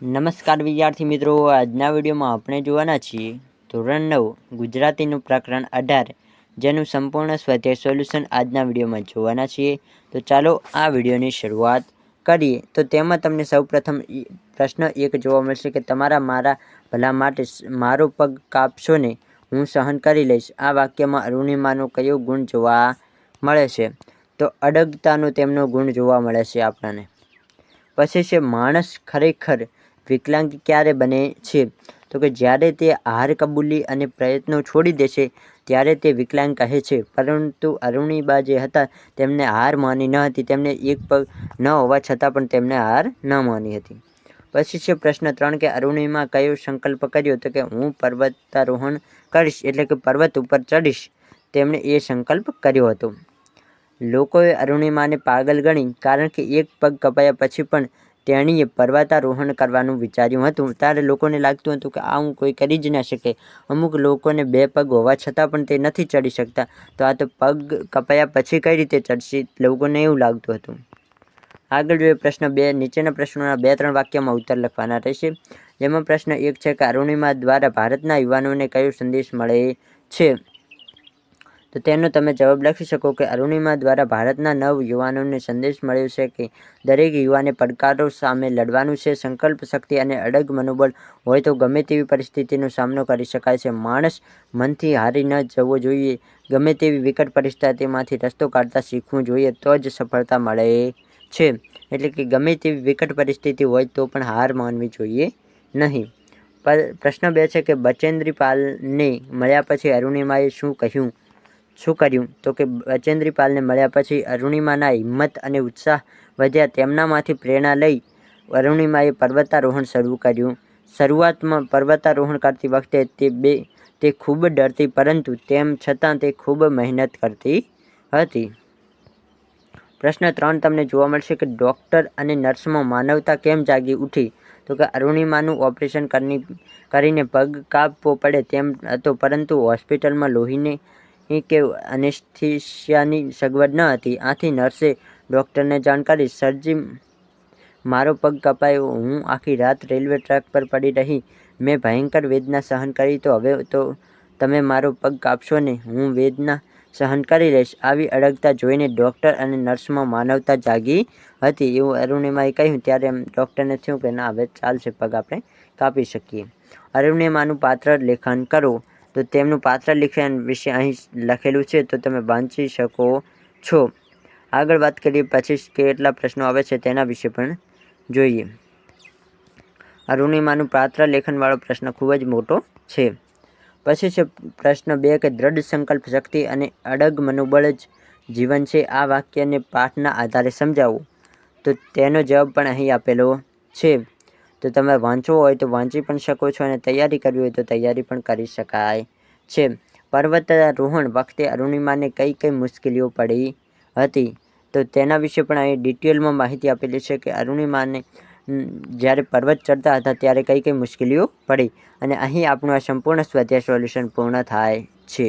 નમસ્કાર વિદ્યાર્થી મિત્રો, આજના વિડીયોમાં આપણે જોવાના છીએ ધોરણ નવ, ગુજરાતીનું પ્રકરણ અઢાર, જેનું સંપૂર્ણ સ્વાધ્યાય સોલ્યુશન આજના વિડીયોમાં જોવાના છીએ. તો ચાલો આ વિડીયોની શરૂઆત કરીએ. તો તેમાં તમને સૌપ્રથમ પ્રશ્ન એક જોવા મળશે કે તમારા મારા ભલા માટે મારો પગ કાપશો ને હું સહન કરી લઈશ. આ વાક્યમાં અરુણિમાનો કયો ગુણ જોવા મળે છે? તો અડગતાનો તેમનો ગુણ જોવા મળે છે આપણને. પછી છે, માણસ ખરેખર વિકલાંગ ક્યારે બને છે? તો કે જ્યારે તે હાર કબૂલી અને પ્રયત્નો છોડી દેશે, ત્યારે તે વિકલાંગ કહે છે. પરંતુ અરુણિબા જે હતા, તેમને હાર માની ન હતી. તેમને એક પગ ન હોવા છતાં પણ તેમને હાર ન માની હતી. પછી છે પ્રશ્ન ત્રણ કે અરુણિમા કયો સંકલ્પ કર્યો? તો કે હું પર્વતારોહણ કરીશ, એટલે કે પર્વત ઉપર ચડીશ. તેમણે એ સંકલ્પ કર્યો હતો. લોકોએ અરુણિમાને પાગલ ગણી, કારણ કે એક પગ કપાયા પછી પણ તેણીએ પર્વતારોહણ કરવાનું વિચાર્યું હતું. ત્યારે લોકોને લાગતું હતું કે, આ હું કોઈ કરી જ ના શકે. અમુક લોકોને બે પગ હોવા છતાં પણ તે નથી ચડી શકતા. તો આ તો પગ કપાયા પછી કઈ રીતે ચડશે? લોકોને એવું લાગતું હતું. આગળ જોઈએ પ્રશ્ન બે. નીચેના પ્રશ્નોના બે ત્રણ વાક્યમાં ઉત્તર લખવાના રહેશે. જેમાં પ્રશ્ન એક છે કે, અરુણિમા દ્વારા ભારતના યુવાનોને કયો સંદેશ મળે છે? તો તેનો તમે જવાબ લખી શકો કે અરુણિમા દ્વારા ભારતના નવ યુવાનોને સંદેશ મળ્યો છે કે દરેક યુવાને પડકારો સામે લડવાનું છે, સંકલ્પ શક્તિ અને અડગ મનોબળ હોય તો ગમે તેવી પરિસ્થિતિનો સામનો કરી શકાય છે. માણસ મનથી હારી ન જવો જોઈએ. ગમે તેવી વિકટ પરિસ્થિતિમાંથી રસ્તો કાઢતા શીખવું જોઈએ તો જ સફળતા મળે છે. એટલે કે ગમે તેવી વિકટ પરિસ્થિતિ હોય તો પણ હાર માનવી જોઈએ નહીં. પર પ્રશ્ન બે છે કે બચેન્દ્રી પાલને મળ્યા પછી અરુણિમાએ શું કહ્યું? શું કર્યું? તો કે બચેન્દ્રી પાલને મળ્યા પછી અરુણિમાના હિંમત અને ઉત્સાહ વધ્યા તેમનામાંથી પ્રેરણા લઈ અરુણિમાએ પર્વતારોહણ શરૂ કર્યું. શરૂઆતમાં પર્વતારોહણ કરતી વખતે તે બે, તે ખૂબ ડરતી પરંતુ તેમ છતાં તે ખૂબ મહેનત કરતી હતી. પ્રશ્ન ત્રણ તમને જોવા મળશે કે ડૉક્ટર અને નર્સમાં માનવતા કેમ જાગી ઉઠી? તો કે અરુણિમાનું ઓપરેશન કરની પગ કાપવો પડે તેમ હતો પરંતુ હોસ્પિટલમાં લોહીને કે અનેસ્થિશિયાની સગવડ ન હતી. આથી નર્સે ડૉક્ટરને જાણ કરી, સરજી, મારો પગ કપાયો. હું આખી રાત રેલવે ટ્રેક પર પડી રહી. મેં ભયંકર વેદના સહન કરી. તો હવે તો તમે મારો પગ કાપશો ને? હું વેદના સહન કરી લઈશ. આવી અડગતા જોઈને ડૉક્ટર અને નર્સમાં માનવતા જાગી હતી. એવું અરુણિમાએ કહ્યું. ત્યારે ડૉક્ટરને થયું કે, ના, હવે ચાલશે, પગ આપણે કાપી શકીએ. અરુણિમાનું પાત્ર લેખન કરો. તો તેમનું પાત્ર લેખન વિશે અહીં લખેલું છે, તો તમે વાંચી શકો છો. આગળ વાત કરીએ પછી કેટલા પ્રશ્નો આવે છે તેના વિશે પણ જોઈએ. અરુણિમાનું પાત્ર લેખનવાળો પ્રશ્ન ખૂબ જ મોટો છે. પછી છે પ્રશ્ન બે કે દ્રઢ સંકલ્પ શક્તિ અને અડગ મનોબળ જ જીવન છે, આ વાક્યને પાઠના આધારે સમજાવો. તો તેનો જવાબ પણ અહીં આપેલો છે. તો તમે વાંચવો હોય તો વાંચી પણ શકો છો અને તૈયારી કરવી હોય તો તૈયારી પણ કરી શકાય. છે. પર્વતારોહણ વખતે અરુણિમાને કઈ કઈ મુશ્કેલીઓ પડી હતી? તો તેના વિશે પણ અહીં ડિટેલમાં માહિતી આપેલી છે કે અરુણિમાને જ્યારે પર્વત ચડતા હતા ત્યારે કઈ કઈ મુશ્કેલીઓ પડી અને અહીં આપણું આ સંપૂર્ણ સ્વાધ્યાય સોલ્યુશન પૂર્ણ થાય છે.